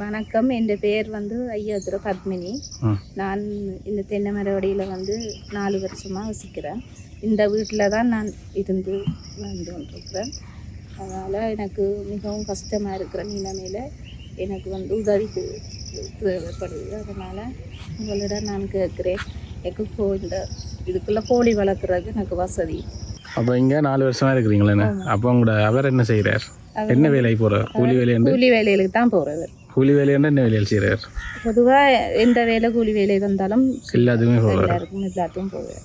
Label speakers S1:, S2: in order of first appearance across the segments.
S1: வணக்கம். என் பேர் வந்து ஐயாதுர பத்மினி. நான் இந்த தென்னை மரவடியில் வந்து நாலு வருஷமாக வசிக்கிறேன். இந்த வீட்டில் தான் நான் இருந்து வாழ்ந்து கொண்டிருக்கிறேன். அதனால் எனக்கு மிகவும் கஷ்டமாக இருக்கிற நிலைமையில் எனக்கு வந்து உதவி தேவைப்படுது. அதனால் உங்களிடம் நான் கேட்குறேன். எனக்கு இந்த இதுக்குள்ளே கோழி வளர்க்குறது எனக்கு வசதி.
S2: அப்போ இங்கே நாலு வருஷமா இருக்கிறீங்களே அப்போ உங்களோட அவர் என்ன செய்கிறார் என்ன வேலைக்கு போகிறார் கூலி வேலையுண்டு
S1: கூலி வேலைகளுக்கு தான் போகிறவர்
S2: கூலி வேலையுண்டு என்ன வேலையில் செய்கிறார்?
S1: பொதுவாக எந்த வேலை கூலி வேலை வந்தாலும்
S2: எல்லாத்துக்குமே போகிறார்
S1: எல்லாருக்கும் போவேன்.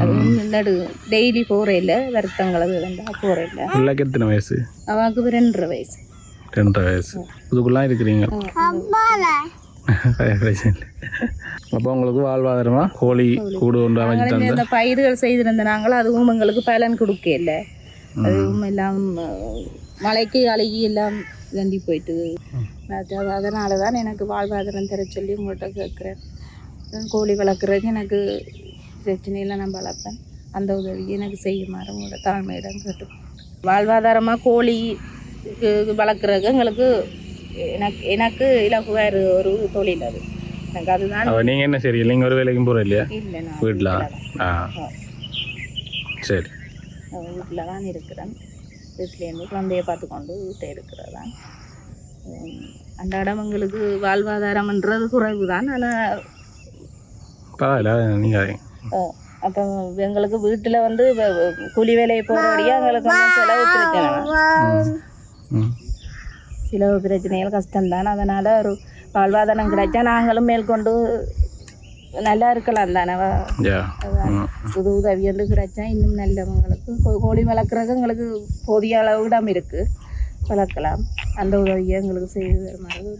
S1: அதுவும் நடு டெய்லி போகிறேன் வருத்தங்களை இருந்தால் போகிறேன்
S2: பிள்ளைக்கு எத்தனை வயசு?
S1: அவனுக்கு ரெண்டரை வயசு.
S2: ரெண்டரை வயசு. இதுக்குள்ளாம் இருக்கிறீங்க. அப்போ உங்களுக்கு வாழ்வாதாரமா? கோழி கூடு ஒன்று அமைச்சு
S1: நாங்கள்
S2: தந்து.
S1: இந்த பயிர்கள் செய்திருந்த நாங்களும் அதுவும் எங்களுக்கு பலன் கொடுக்கல. அதுவும் எல்லாம் மழைக்கு அழுகி எல்லாம் தண்டி போயிட்டு. அதனால தான் எனக்கு வாழ்வாதாரம் தர சொல்லி உங்கள்கிட்ட கேட்குறேன் கோழி வளர்க்குறதுக்கு எனக்கு பிரச்சனையில் நான் வளர்ப்பேன். அந்த உதவி எனக்கு செய்யுமாறு உங்களோட தாழ்மையிடம் கேட்டு வாழ்வாதாரமாக கோழி இது வளர்க்குறதுக்கு எங்களுக்கு எனக்கு எனக்கு இலகுவார் ஒரு தொழில் அது. எனக்கு அதுதான்
S2: நீங்கள் என்ன சரி நீங்கள் ஒரு வேலைக்கும் போகிற இல்லையா?
S1: இல்லை நான்
S2: வீட்டில் ஆ. சரி.
S1: வீட்டில் தான் இருக்கிறேன். வீட்டிலேருந்து குழந்தைய பார்த்து கொண்டு வீட்டை இருக்கிறதான் அன்றாடம் எங்களுக்கு வாழ்வாதாரம்ன்றது குறைவு தான் ஆனால் அப்போ எங்களுக்கு வீட்டில் வந்து கூலி வேலையை போகிறபடியாக எங்களுக்கு வந்து செலவு பிரச்சனை. செலவு பிரச்சனைகள் கஷ்டம்தான். அதனால் ஒரு வாழ்வாதாரம் கிடைச்சா நாங்களும் மேற்கொண்டு நல்லா இருக்கலாம் தானே
S2: ம்
S1: புது உதவி வந்து கிடைச்சா இன்னும் நல்லவங்களுக்கு கோழி வளர்க்குறது எங்களுக்கு போதிய அளவு இடம் இருக்குது வளர்க்கலாம். அந்த உதவியை எங்களுக்கு செய்து தருமாறு